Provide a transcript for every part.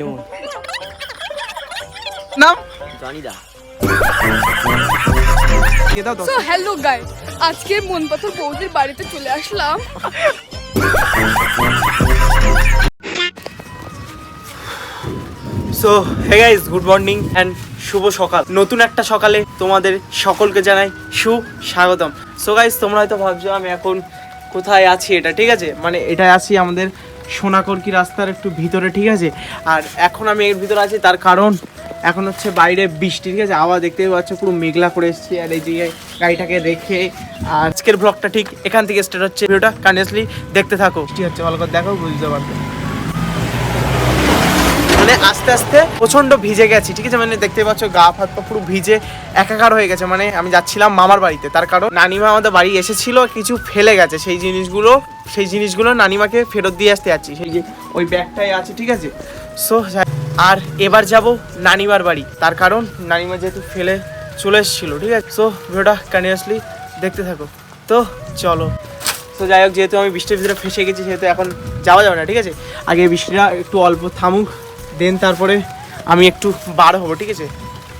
নুন নাম Johnny da so hello guy আজকে মন পাথর বৌদির বাড়িতে চলে আসলাম। So hey guys good morning and শুভ সকাল। নতুন একটা সকালে তোমাদের সকলকে জানাই সুস্বাগতম। সো গাইস তোমরা হয়তো ভাবছ আমি এখন কোথায় আছি এটা ঠিক আছে? মানে এটা আছি আমাদের সোনাকরকি রাস্তার একটু ভিতরে, ঠিক আছে? আর এখন আমি এর ভিতরে আছি, তার কারণ এখন হচ্ছে বাইরে বৃষ্টি, ঠিক আছে? আবার দেখতে পাচ্ছ, পুরো মেঘলা করে এসেছি, আর এই যে গাড়িটাকে রেখে, আর আজকের ব্লগটা ঠিক এখান থেকে স্টার্ট হচ্ছে। ভিডিওটা কন্টিনিউসলি দেখতে থাকো। ঠিক হচ্ছে, ভালো করে দেখো বুঝতে পারবে মানে আস্তে আস্তে প্রচণ্ড ভিজে গেছি, ঠিক আছে? মানে দেখতে পাচ্ছ, গা হাত পা পুরো ভিজে একাকার হয়ে গেছে। মানে আমি যাচ্ছিলাম মামার বাড়িতে। তার কারণ নানিমা আমাদের বাড়ি এসেছিল, কিছু ফেলে গেছে। সেই জিনিসগুলো সেই জিনিসগুলো নানিমাকে ফেরত দিয়ে আসতে যাচ্ছি। সেই যে ওই ব্যাগটাই আছে, ঠিক আছে? সো আর এবার যাব নানিমার বাড়ি। তার কারণ নানিমা যেহেতু ফেলে চলে এসেছিল, ঠিক আছে? সো ভিডিওটা কন্টিনিউসলি দেখতে থাকো। তো, চলো। তো যাই হোক, যেহেতু আমি বৃষ্টির ভিতরে ফেসে গেছি, সেহেতু এখন যাওয়া যাবে না, ঠিক আছে? আগে বৃষ্টিটা একটু অল্প থামুক। দেন তারপরে আমি একটু বার হব, ঠিক আছে?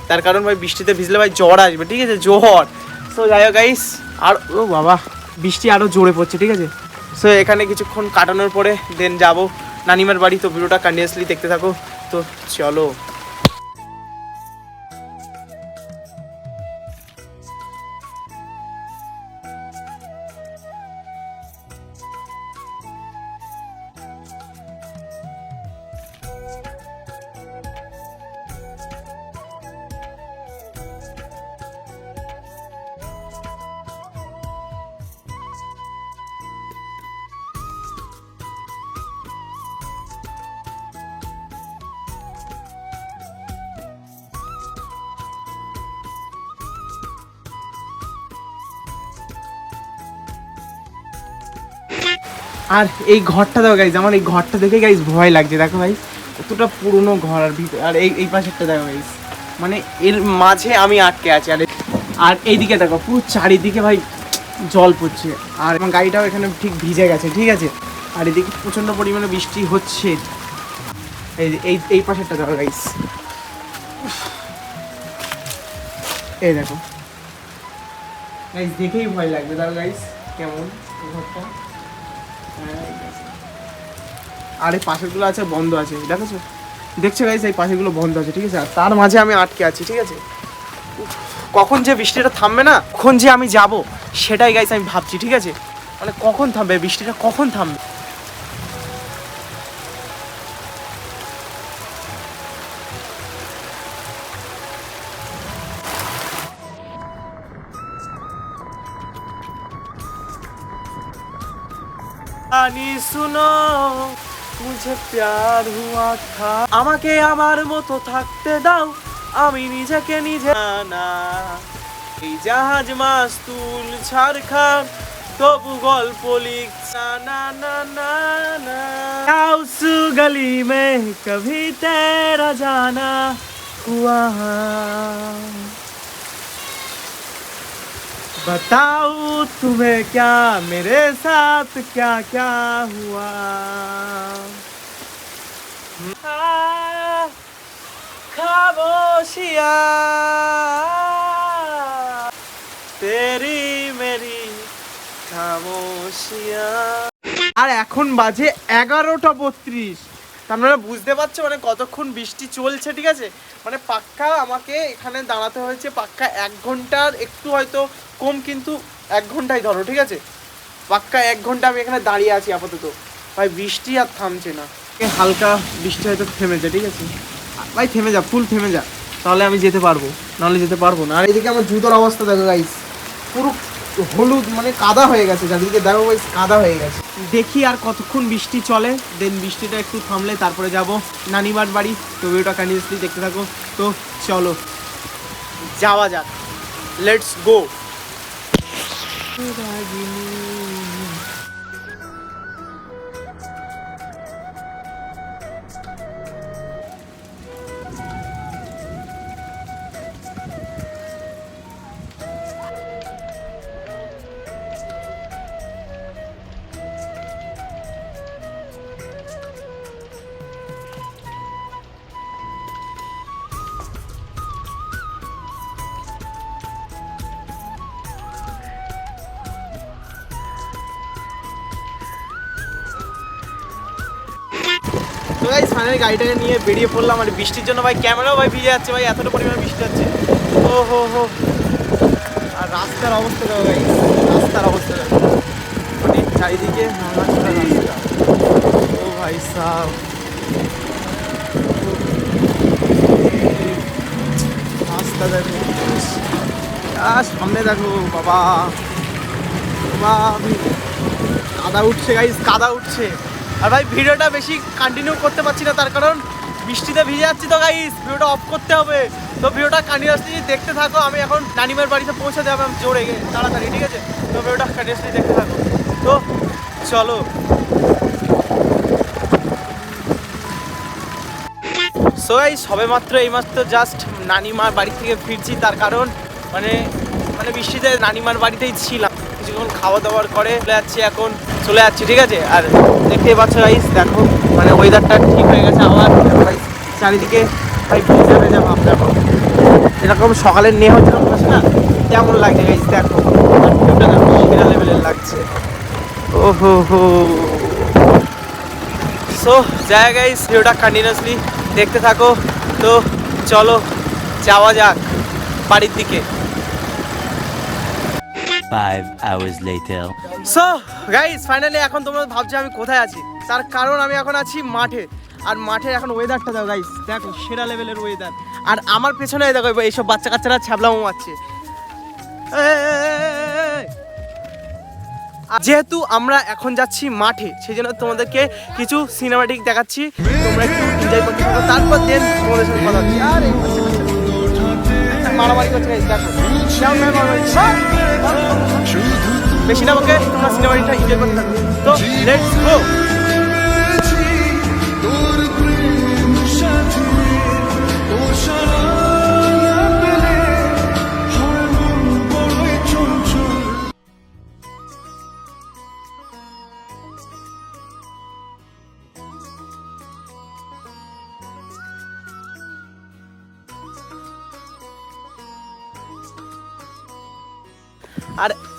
তার কারণ ভাই বৃষ্টিতে ভিজলে ভাই জ্বর আসবে, ঠিক আছে? জ্বর। সো যাই হোক গাইস আর ও বাবা, বৃষ্টি আরও জোরে পড়ছে, ঠিক আছে? সো এখানে কিছুক্ষণ কাটানোর পরে দেন যাব। নানিমার বাড়ি, তো ভিডিওটা কন্টিনিউসলি দেখতে থাকো। তো চলো। আর এই ঘরটা দেখো গাইজ আমার এই ঘরটা দেখে গাইজ ভয় লাগছে। দেখো, ভাই, কতটা পুরনো ঘর আর ভিতরে আর এই এই পাশেরটা দেখো গাইজ মানে এর মাঝে আমি আটকে আছি। আর আর এইদিকে দেখো, পুরো চারিদিকে, ভাই, জল পড়ছে। আর আমার গাড়িটাও এখানে ঠিক ভিজে গেছে, ঠিক আছে? আর এদিকে প্রচণ্ড পরিমাণে বৃষ্টি হচ্ছে। এই এই এই পাশেরটা দেখো গাইজ এই দেখো। গাইজ দেখেই ভয় লাগবে। দেখো গাইজ কেমন ঘরটা? আর এই আছে, বন্ধ আছে, দেখেছ? দেখছে গাইস এই পাশেগুলো বন্ধ আছে, ঠিক আছে? আর তার মাঝে আমি আটকে আছি, ঠিক আছে? কখন যে বৃষ্টিটা থামবে না, কখন যে আমি যাব, সেটাই গাইস আমি ভাবছি, ঠিক আছে? মানে কখন থামবে, বৃষ্টিটা কখন থামবে? আনি শুনো মুঝে প্যার হুয়া থা আমাকে আমার মতো থাকতে দাও আমি নিজেকে নিজে না এই জাহাজ মাস্তুল ছাড়খান তবু গল্প লিখছা না না না না उस गली में कभी तेरा जाना हुआ बताओ तुम्हें क्या मेरे साथ क्या क्या हुआ हाँ, खामोशिया तेरी मेरी খামোশিয়া আর এখন বাজে এগারোটা বত্রিশ আপনারা বুঝতে পারছ মানে কতক্ষণ বৃষ্টি চলছে, ঠিক আছে? মানে পাক্কা আমাকে এখানে দাঁড়াতে হয়েছে পাক্কা এক ঘণ্টার, একটু হয়তো কম, কিন্তু এক ঘন্টাই ধরো, ঠিক আছে? পাক্কা এক ঘণ্টা আমি এখানে দাঁড়িয়ে আছি আপাতত। ভাই, বৃষ্টি আর থামছে না। হালকা বৃষ্টি হয়তো থেমেছে, ঠিক আছে? ভাই, থেমে যা, ফুল থেমে যা। তাহলে আমি যেতে পারব, নাহলে যেতে পারব না। আর এদিকে আমার জুতোর অবস্থা দেখো গাইস পুরো হলুদ মানে কাদা হয়ে গেছে যাদেরকে দেখো গাইস কাদা হয়ে গেছে। দেখি আর কতক্ষণ বৃষ্টি চলে। দেন বৃষ্টিটা একটু থামলে তারপরে যাব নানিমার বাড়ি। তো ভিডিওটা কন্টিনিউসলি দেখতে থাকো। তো চলো, যাওয়া যাক। লেটস গো গাইস ফাইনালি গাড়িটাকে নিয়ে বেরিয়ে পড়লাম আর বৃষ্টির জন্য ভাই ক্যামেরাও ভাই ভিজে যাচ্ছে ভাই, এতটা পরিমাণে বৃষ্টি হচ্ছে। ও হো হো। আর রাস্তার অবস্থা দেখো গাইস রাস্তার অবস্থা দেখো। মানে চারিদিকে ও ভাই সাহ রাস্তা দেখো সামনে দেখো বাবা। বাবা কাদা উঠছে গাইস কাদা উঠছে। আর ভাই, ভিডিওটা বেশি কন্টিনিউ করতে পারছি না, তার কারণ বৃষ্টিতে ভিজে যাচ্ছি তো গাইস ভিডিওটা অফ করতে হবে। তো ভিডিওটা কন্টিনিউসলি দেখতে থাকো, আমি এখন নানিমার বাড়িতে পৌঁছে যাব আমি জোরে গে তাড়াতাড়ি, ঠিক আছে? তো ভিডিওটা কন্টিনিউসলি দেখতে থাকো। তো চলো। সো এই সবে মাত্র এই মাত্র জাস্ট নানিমার বাড়ি থেকে ফিরছি, তার কারণ মানে মানে বৃষ্টিতে নানিমার বাড়িতেই ছিলাম। খাওয়া দাওয়ার করে চলে যাচ্ছি এখন, চলে যাচ্ছি, ঠিক আছে? আর দেখতেই পাচ্ছ গাইস দেখো মানে ওয়েদারটা ঠিক হয়ে গেছে আবার। চারিদিকে, ভাই, ভেজা দেখো। এরকম সকালের নে হচ্ছে না কেমন লাগছে গাইস দেখো। লেভেলের লাগছে। ও হো। সো গাইস ভিডিওটা কন্টিনিউসলি দেখতে থাকো। তো চলো, যাওয়া যাক বাড়ির দিকে। Five hours later. So guys finally এখন তোমরা ভাবছ আমি কোথায় আছি? তার কারণ আমি এখন আছি মাঠে। আর মাঠে এখন ওয়েদারটা দাও গাইস দেখো, সেরা লেভেলের ওয়েদার আর আমার পেছনে দেখো এইসব বাচ্চা কাচ্চারা ছ্যাবলা মারছে। আর যেহেতু আমরা এখন যাচ্ছি মাঠে সেই জন্য তোমাদেরকে কিছু সিনেমাটিক দেখাচ্ছি। তোমরা একটু তারপর দেন তোমাদের সাথে কথা আর মারামারি করছে দেখো? বেশি না ওকে? তোমরা সিনেমাটা এনজয় করতে থাকো। তো লেটস গো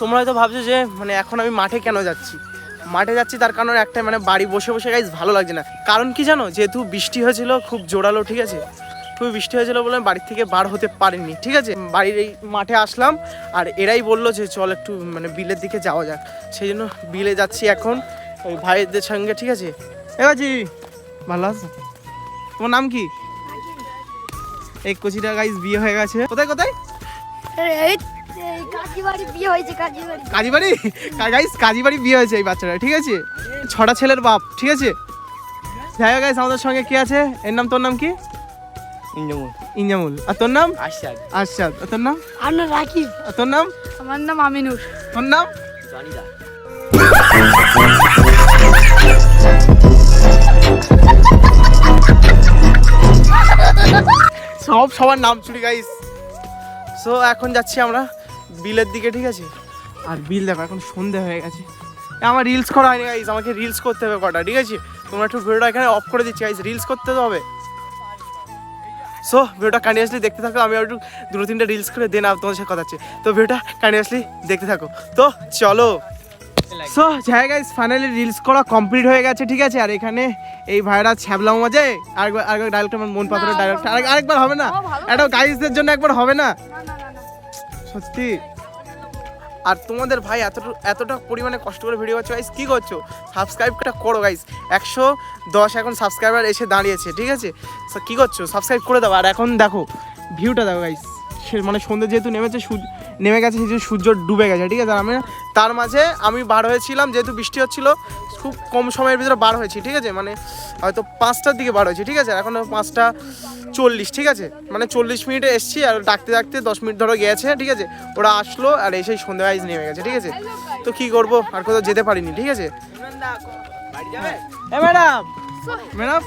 তোমরা হয়তো ভাবছ যে মানে এখন আমি মাঠে কেন যাচ্ছি? মাঠে যাচ্ছি তার কারণ একটা মানে বাড়ি বসে বসে গাইজ ভালো লাগছে না। কারণ কি জানো? যেহেতু বৃষ্টি হয়েছিল খুব জোরালো ঠিক আছে? খুবই বৃষ্টি হয়েছিল বলে আমি বাড়ি থেকে বার হতে পারিনি ঠিক আছে? বাড়ির এই মাঠে আসলাম আর এরাই বলল যে চল একটু মানে বিলের দিকে যাওয়া যাক। সেই জন্য বিলে যাচ্ছি এখন ওই ভাইদের সঙ্গে ঠিক আছে? এ বাজি ভালো আছো? তোমার নাম কি? এই কচিটা গাইজ বিয়ে হয়ে গেছে। কোথায় কোথায়? কাজীবাড়ি বিয়ে হয়েছে কাজীবাড়ি কাজীবাড়ি গাইস কাজীবাড়ি বিয়ে হয়েছে এই বাচ্চাটা ঠিক আছে? ছটা ছেলের বাপ ঠিক আছে? যাই হোক গাইস আমাদের সঙ্গে কে আছে? এর নাম তোর নাম কি? ইঞ্জমুল। ইঞ্জামুল। আর তোর নাম? আশাদ। আরশাদ আর তোর নাম? আপনার রাখি আর তোর নাম? আমার নাম আমিনুর। তোর নাম? জনিদা। সব সবার নাম চুরি গাইস সো এখন যাচ্ছি আমরা। বিলের দিকে ঠিক আছে? আর বিল দেখো এখন সন্ধে হয়ে গেছে। আমার রিলস করা হয়নি গাইস আমাকে রিলস করতে হবে কটা ঠিক আছে? তোমরা একটু ভিডিওটা এখানে অফ করে দিচ্ছি গাইস রিলস করতে তো হবে। সো ভিডিওটা কন্টিনিউসলি দেখতে থাকো আমি একটু দুটো তিনটে রিলস করে দেন আর তোমাদের সাথে কথা হচ্ছে। তো ভিডিওটা কন্টিনিউসলি দেখতে থাকো। তো চলো। সো যাই গাইস ফাইনালি রিলস করা কমপ্লিট হয়ে গেছে ঠিক আছে? আর এখানে এই ভাইরা ছ্যাবলাম মাঝে আরেকবার আরেকবার ডায়লগটা আমার মন পাথরের ডায়লগটা আরেকবার হবে না। এটা গাইসদের জন্য একবার হবে না সত্যি? আর তোমাদের ভাই এতটা এতটা পরিমাণে কষ্ট করে ভিডিও করছ গাইস কী করছ? সাবস্ক্রাইবটা করো গাইস একশো দশ এখন সাবস্ক্রাইবার এসে দাঁড়িয়েছে, ঠিক আছে? কী করছ? সাবস্ক্রাইব করে দাও। আর এখন দেখো ভিউটা দেখো গাইস মানে সন্ধ্যে যেহেতু নেমেছে, সূর্য নেমে গেছে সেই সূর্য ডুবে গেছে ঠিক আছে? আমি তার মাঝে আমি বার হয়েছিলাম যেহেতু বৃষ্টি হচ্ছিল খুব কম সময়ের ভিতরে বার হয়েছি ঠিক আছে? মানে হয়তো পাঁচটার দিকে বার হয়েছি ঠিক আছে? এখন পাঁচটা চল্লিশ ঠিক আছে? মানে চল্লিশ মিনিটে এসছি আর ডাকতে ডাকতে দশ মিনিট ধরে গেছে ঠিক আছে? ওরা আসলো আর এসেই সন্ধ্যাবেলা নেমে গেছে ঠিক আছে? তো কি করব? আর কোথাও যেতে পারিনি ঠিক আছে? এ ম্যাডাম! ম্যাডাম!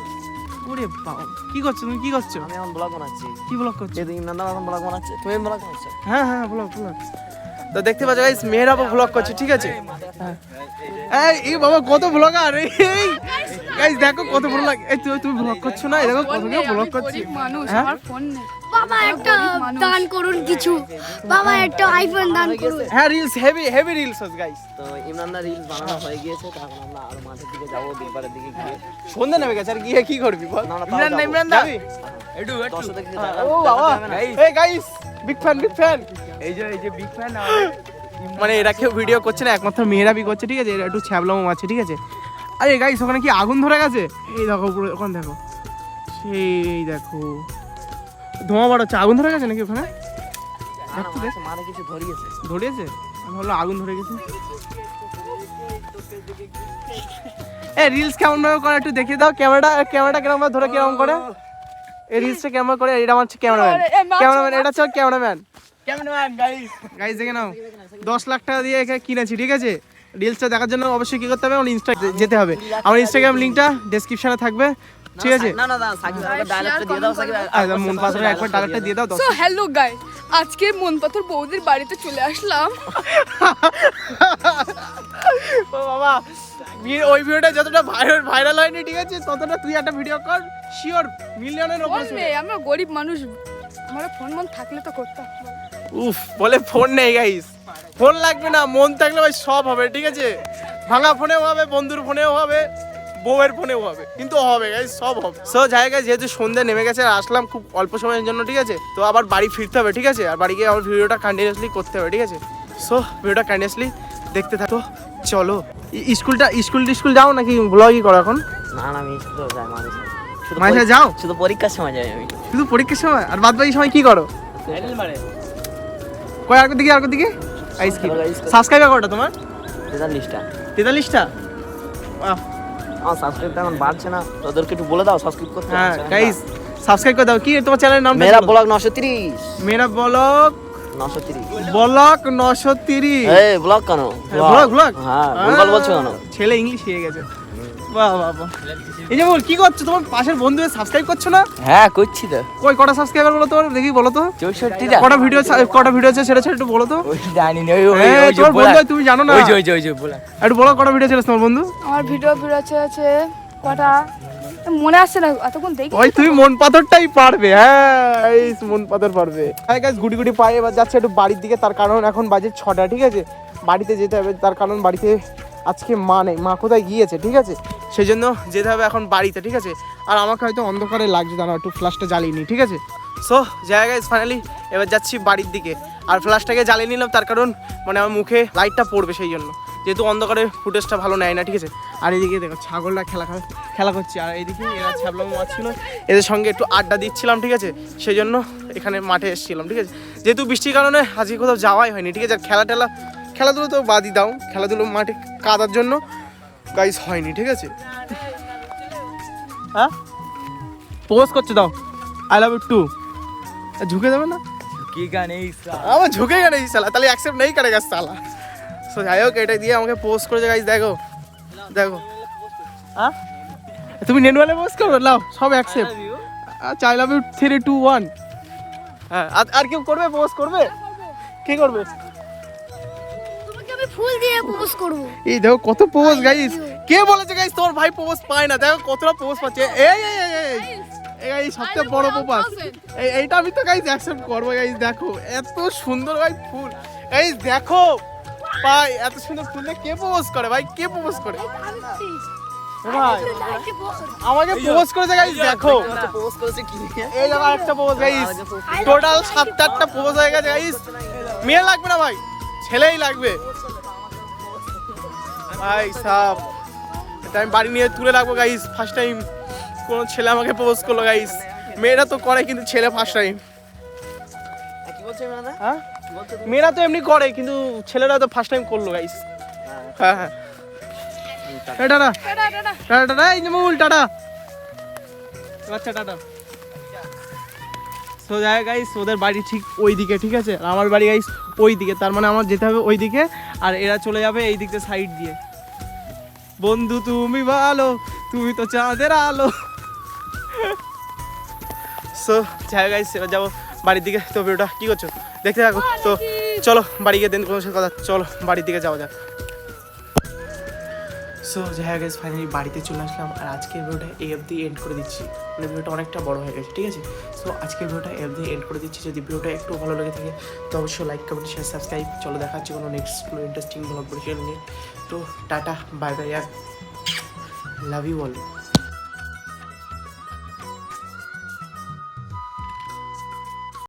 ওরে বাবা কি করছ তুমি? কি করছ? আমি এখন ব্লগ বানাচ্ছি। কি ব্লগ করছ? ইমরান এখন ব্লগ বানাচ্ছে। তুমি ব্লগ বানাচ্ছো? হ্যাঁ হ্যাঁ ব্লগ ব্লগ তো দেখতে পাচ্ছ গাইস মেয়েরাও ব্লগ করছে ঠিক আছে? হ্যাঁ এই এই বাবা কত ব্লগার এই গাইস দেখো কত বড় লাগে। এই তুই তুমি ব্লগ করছ না? এই দেখো কত ব্লগ করছি। মানুষ হ্যাঁ? আমার ফোন নেই। বাবা একটা দান করুন কিছু। বাবা একটা আইফোন দান করুন। হ্যাঁ reels heavy heavy reels guys তো ইমরানদা রিলস বানানো হয়ে গিয়েছে তো এখন আমরা আরও মাঠের দিকে যাব দিকে গিয়ে। সন্ধ্যা নেমে গেছে আর গিয়ে কি করবি বল? না, না, ইমরান দা ইমরান দা ও বাবা? এই guys big fan big fan এই যে এই যে বিগ ফ্যান মানে এরা কেউ ভিডিও করছে না একমাত্র মেয়েরা বি করছে ঠিক আছে? এরা একটু ছ্যাবলাম আছে ঠিক আছে? আরে গাইস ওখানে কি আগুন ধরে গেছে? এই দেখো পুরো ওখানে দেখো। সেই দেখো। ধোঁয়া বাড়াচ্ছে আগুন ধরে গেছে নাকি ওখানে? ধরিয়েছে। ভাবলাম আগুন ধরে গেছে। এ রিলস কেমন ভাবে করে একটু দেখিয়ে দাও। ক্যামেরাটা ক্যামেরাটা কেমন ভাবে ধরে কেমন করে? এই রিলসটা কেমন করে এটা আমার হচ্ছে ক্যামেরাম্যান ক্যামেরাম্যান এটা হচ্ছে ক্যামেরাম্যান ক্যামেরাম্যান গাইস গাইজ দেখে নাও। দশ লাখ টাকা দিয়ে এখানে কিনেছি ঠিক আছে? রিলসটা দেখার জন্য অবশ্যই কি করতে হবে? আমার ইনস্টা যেতে হবে। আমার ইনস্টাগ্রাম লিঙ্কটা ডেসক্রিপশনে থাকবে ঠিক আছে? না না না সাকিব আমাকে ডায়লগটা দিয়ে দাও সাকিব। আচ্ছা মন পাথরে একবার ডালেরটা দিয়ে দাও সো হ্যালো গাই আজকে মন পাথর বৌদির বাড়িতে চলে আসলাম। ও বাবা ওই ভিডিওটা যতটা ভাইরাল ভাইরাল হয়নি ঠিক আছে? ততটা তুই একটা ভিডিও কর শিওর মিলিয়নের ফোন ওপরে আমরা গরিব মানুষ আমার ফোন মন থাকলে তো করতাম। উফ বলে ফোন নেই গাইস ফোন লাগবে না মন থাকলে ভাই সব হবে ঠিক আছে? ভাঙা ফোনেও হবে বন্ধুর ফোনেও হবে বউয়ের ফোনেও হবে কিন্তু হবে গাইস সব হবে। সো জায়গায় যেহেতু সন্ধ্যা নেমে গেছে আর আসলাম খুব অল্প সময়ের জন্য ঠিক আছে? তো আবার বাড়ি ফিরতে হবে ঠিক আছে? আর বাড়ি গিয়ে আবার ভিডিওটা কন্টিনিউয়াসলি করতে হবে ঠিক আছে? সো ভিডিওটা কন্টিনিউয়াসলি দেখতে থাকো। চলো। স্কুলটা স্কুল স্কুল যাও নাকি ব্লগই করো এখন? না না আমি তো যাই মাঝে। মাঝে যাও? শুধু পরীক্ষার সময় যাই আমি। শুধু পরীক্ষার সময়? আর বাদ বাকি সময় কি করো? কয় আর দিকে আর দিকে আইস কি করো। সাবস্ক্রাইব কটা তোমার? তেতাল্লিশটা। তেতাল্লিশটা? বাহ। আমার সাবস্ক্রাইব এখন বাড়ছে না। তোদেরকে একটু বলে দাও সাবস্ক্রাইব করতে হ্যাঁ গাইস সাবস্ক্রাইব করে দাও। কি তোমার চ্যানেলের নাম মেরা ব্লগ নশো তিরিশ। মেরা ব্লগ নশো তিরিশ। ব্লগ নশো তিরিশ। এই ব্লগ কেন? ব্লগ ব্লগ হ্যাঁ ভুলভাল বলছো কেন? ছেলে ইংলিশ শিখে গেছে। বাহ বাহ বাহ। এই যে বল কি করছ? তোমার পাশের বন্ধু সাবস্ক্রাইব করছ না? হ্যাঁ করছি তো। কই কটা সাবস্ক্রাইবার বলো তো দেখি বলো তো। চৌষট্টিটা কটা ভিডিও কটা ভিডিও আছে সেটা সেটা একটু বলো তো। ওই জানি না ওই ওই হ্যাঁ, তোমার বন্ধু তুমি জানো না। ওই যে ওই যে ওই যে বলা। একটু বলো কটা ভিডিও ছিল তোমার বন্ধু? আমার ভিডিও বেরোচ্ছে আছে কটা? মনে আসছে না এতক্ষণ দেখি ওই তুমি মন পাথরটাই পারবে হ্যাঁ এই মন পাথর পারবে। হ্যাঁ গাইস গুটি গুটি পায়ে এবার যাচ্ছে একটু বাড়ির দিকে তার কারণ এখন বাজে ছটা ঠিক আছে? বাড়িতে যেতে হবে তার কারণ বাড়িতে আজকে মা নেই মা কোথায় গিয়েছে ঠিক আছে? সেই জন্য যেতে হবে এখন বাড়িতে ঠিক আছে? আর আমাকে হয়তো অন্ধকারে লাগছে দাঁড়া একটু ফ্ল্যাশটা জ্বালিয়ে নিই ঠিক আছে? সো জায়গায় ফাইনালি এবার যাচ্ছি বাড়ির দিকে। আর ফ্ল্যাশটাকে জ্বালিয়ে নিলাম তার কারণ মানে আমার মুখে লাইটটা পড়বে সেই জন্য। যেহেতু অন্ধকারে ফুটেজটা ভালো নেয় না ঠিক আছে? আর এদিকে দেখো ছাগলরা খেলা খেলা করছে। আর এইদিকে এরা ছ্যাবলাম মাছ ছিল এদের সঙ্গে একটু আড্ডা দিচ্ছিলাম ঠিক আছে? সেই জন্য এখানে মাঠে এসেছিলাম ঠিক আছে? যেহেতু বৃষ্টির কারণে আজকে কোথাও যাওয়াই হয়নি ঠিক আছে? আর খেলা টেলা খেলাধুলো তো বাদই দাও। খেলাধুলো মাঠে কাদার জন্য গাইস হয়নি ঠিক আছে? হ্যাঁ? পোজ করছে দাও। আই লাভ ইউ টু ঝুঁকে দেবে না? কি গান এই আমার ঝুঁকে এই সালা তাহলে সো যাই হোক এটা দিয়ে আমাকে পোস্ট করেছে গাইস দেখো। দেখো। হ্যাঁ? তুমি নেটওয়ালে পোস্ট করবে লাও সব অ্যাকসেপ্ট আচ্ছা I love you three two one হ্যাঁ আর- আর কেউ করবে পোস্ট করবে? কে করবে? ফুল দিয়ে পোস্ট করব। এই দেখো কত পোজ গাইস কে বলেছে গাইস তোমার ভাই পোজ পায় না? দেখো কতটা পোজ পাচ্ছে। এই এই এই এই। এই এই সবচেয়ে বড় পোপাস এই এইটা আমি তো গাইস অ্যাকসেপ্ট করব গাইস দেখো। এত সুন্দর ভাই ফুল। এই দেখো। ভাই এত সুন্দর ফুল দিয়ে কে পোজ করে ভাই? কে পোজ করে? ভাই আমাকে পোজ করেছে গাইস দেখো। পোস্ট করেছে কি এই দেখো একটা পোজ গাইস টোটাল সাতটা আটটা পোজ হয়ে গেছে গাইস মেয়ে লাগবে না ভাই ছেলেই লাগবে। ভাই সাপ এটা আমি বাড়ি নিয়ে তুলে রাখব গাইস ফার্স্ট টাইম কোনো ছেলে আমাকে প্রপোজ করল গাইস মেয়েরা তো করে কিন্তু ছেলে ফার্স্ট টাইম কি বলছো হ্যাঁ? মেয়েরা তো এমনি করে কিন্তু ছেলেরা তো ফার্স্ট টাইম করল গাইস হ্যাঁ হ্যাঁ। Tata. Tata tata. Tata tata এই মূল টাটা। আচ্ছা টাটা। সো যায় গাইস ওদের বাড়ি ঠিক ওই দিকে ঠিক আছে? আর আমার বাড়ি গাইস ওই দিকে তার মানে আমার যেতে হবে ওই দিকে আর এরা চলে যাবে এই দিক দিয়ে। সাইড দিয়ে বন্ধু তুমি ভালো তুমি তো চাঁদের আলো। সো যাই গাইস এবার যাব। বাড়ির দিকে। তো ভিডিওটা কি করছ? দেখতে থাকো। তো চলো, বাড়ি গিয়ে দেন কোনো কথা। চলো, বাড়ির দিকে যাওয়া যাক। সো যাই হোক ফাইনালি বাড়িতে চলে আসলাম আর আজকের ভিডিওটা এই অবধি এন্ড করে দিচ্ছি। মানে ভিডিওটা অনেকটা বড় হয়ে গেছে, ঠিক আছে? সো আজকের ভিডিওটা এই অবধি এন্ড করে দিচ্ছি। যদি ভিডিওটা একটু ভালো লেগে থাকে, তো অবশ্যই লাইক কমেন্ট শেয়ার সাবস্ক্রাইব চলো, দেখা হচ্ছে কোনো নেক্সট কোনো ইন্টারেস্টিং ব্লগ পরিচয় নিয়ে। তো, টাটা বাই বাই আর লাভ ইউ অল